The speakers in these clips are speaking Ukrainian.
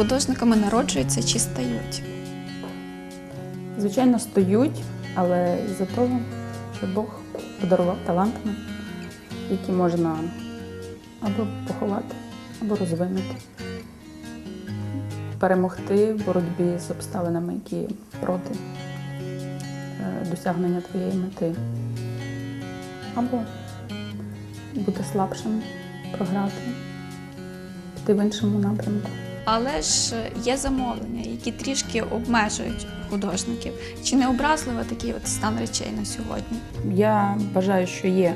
художниками народжуються чи стають? Звичайно, стоють, але із-за того, що Бог подарував талантами, які можна або поховати, або розвинути, перемогти в боротьбі з обставинами, які проти е, досягнення твоєї мети, або бути слабшим, програти, піти в іншому напрямку. Але ж є замовлення, які трішки обмежують художників. Чи не образливо такий от стан речей на сьогодні? Я вважаю, що є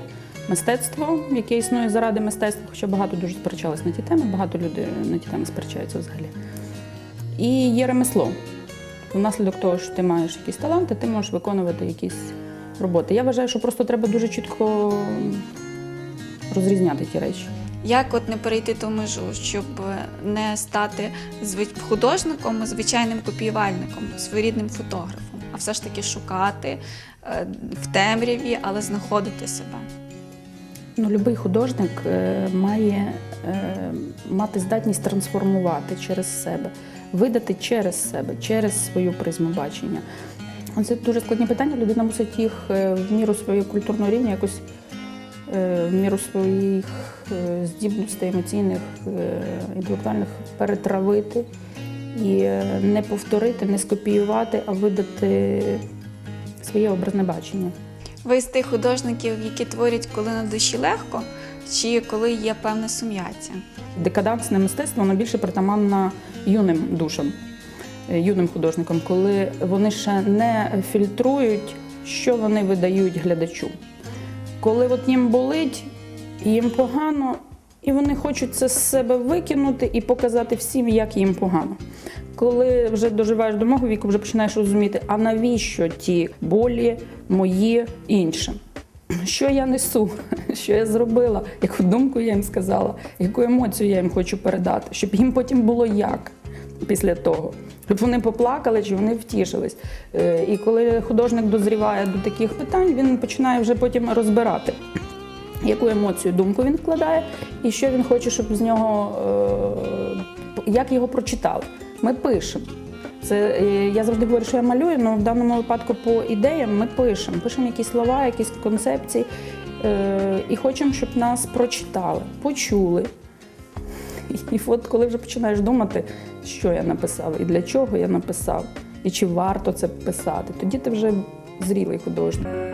мистецтво, яке існує заради мистецтва, хоча багато дуже сперечалось на ті теми, багато людей на ті теми сперечаються взагалі. І є ремесло. Внаслідок того, що ти маєш якісь таланти, ти можеш виконувати якісь роботи. Я вважаю, що просто треба дуже чітко розрізняти ті речі. Як от не перейти ту межу, щоб не стати художником, звичайним копіювальником, своєрідним фотографом, а все ж таки шукати е, в темряві, але знаходити себе? Ну, Любий художник е, має е, мати здатність трансформувати через себе, видати через себе, через свою призму бачення. Це дуже складні питання. Людина мусить їх в міру свого культурного рівня якось в міру своїх е, здібностей емоційних, е, інтелектуальних перетравити і е, не повторити, не скопіювати, а видати своє образне бачення. Ви з тих художників, які творять, коли на душі легко, чи коли є певне сум'яття? Декадансне мистецтво воно більше притаманно юним душам, е, юним художникам, коли вони ще не фільтрують, що вони видають глядачу. Коли от їм болить, їм погано, і вони хочуть це з себе викинути і показати всім, як їм погано. Коли вже доживаєш до мого віку, вже починаєш розуміти, а навіщо ті болі мої іншим? Що я несу, що я зробила, яку думку я їм сказала, яку емоцію я їм хочу передати, щоб їм потім було як після того. Щоб вони поплакали чи вони втішились. Е, І коли художник дозріває до таких питань, він починає вже потім розбирати, яку емоцію, думку він вкладає, і що він хоче, щоб з нього е, як його прочитали. Ми пишемо. Це е, я завжди говорю, що я малюю, але в даному випадку по ідеям ми пишемо. Пишемо якісь слова, якісь концепції і хочемо, щоб нас прочитали, почули. І от коли вже починаєш думати, що я написав і для чого я написав, і чи варто це писати, тоді ти вже зрілий художник.